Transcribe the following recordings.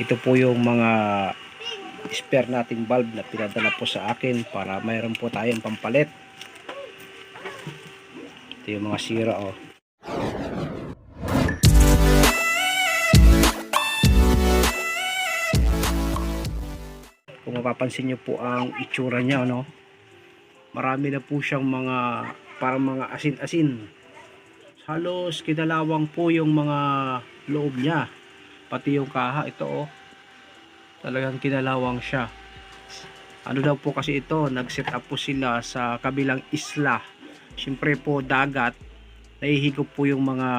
ito po yung mga spare nating valve na pinadala po sa akin para mayroon po tayong pampalit. Ito yung mga sira oh. Kung mapapansin nyo po ang itsura niya no? Marami na po siyang mga parang mga asin-asin. Halos kinalawang po yung mga loob niya pati yung kaha ito oh. Talagang kinalawang siya. Ano daw po kasi ito nag set up po sila sa kabilang isla. Syempre po dagat. Nahihigop po yung mga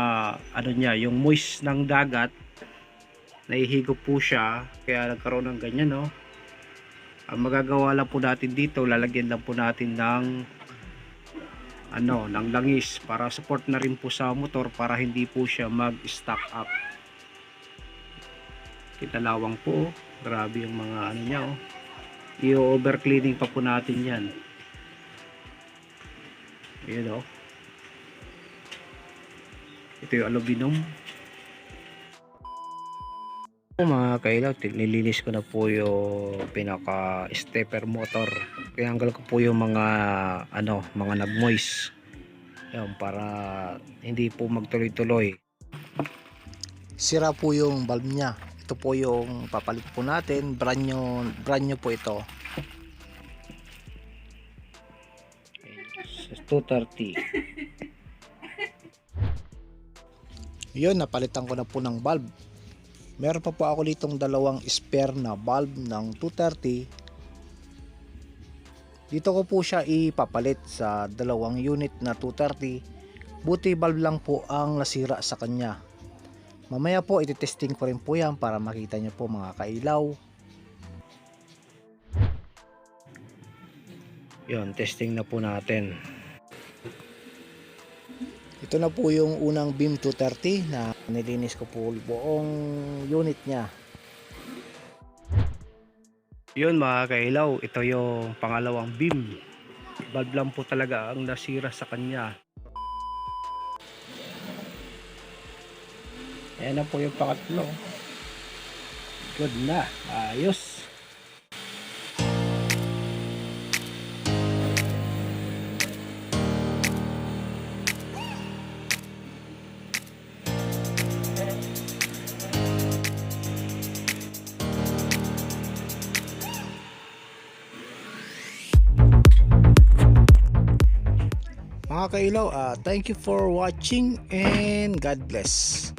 ano niya yung moist ng dagat. Nahihigop po siya kaya nagkaroon ng ganyan no ang magagawa lang po natin dito lalagyan lang po natin ng ano ng langis para support na rin po sa motor para hindi po siya mag stack up kinalawang po grabe yung mga ano niya oh i-over cleaning pa po natin yan yun oh ito yung aluminum mga kailaw, nililis ko na po yung pinaka stepper motor. Tinanggal ko po yung mga ano, mga nag-moist. Yan, para hindi po magtuloy-tuloy. sira po yung valve niya ito po yung papalit po natin. Brand new, brand new po ito. Sa 230. yun napalitan ko na po ng valve meron pa po ako ditong dalawang spare na valve ng 230 dito ko po siya ipapalit sa dalawang unit na 230 buti valve lang po ang nasira sa kanya mamaya po ititesting ko rin po yan para makita nyo po mga kailaw Yun, testing na po natin. Ito na po yung unang beam 230 na nilinis ko po buong unit niya. Yun mga kailaw, ito yung pangalawang beam. Valve lang po talaga ang nasira sa kanya. Ayan na po yung pangatlo. Good na. Ayos. Mga kailaw, ah, thank you for watching and God bless.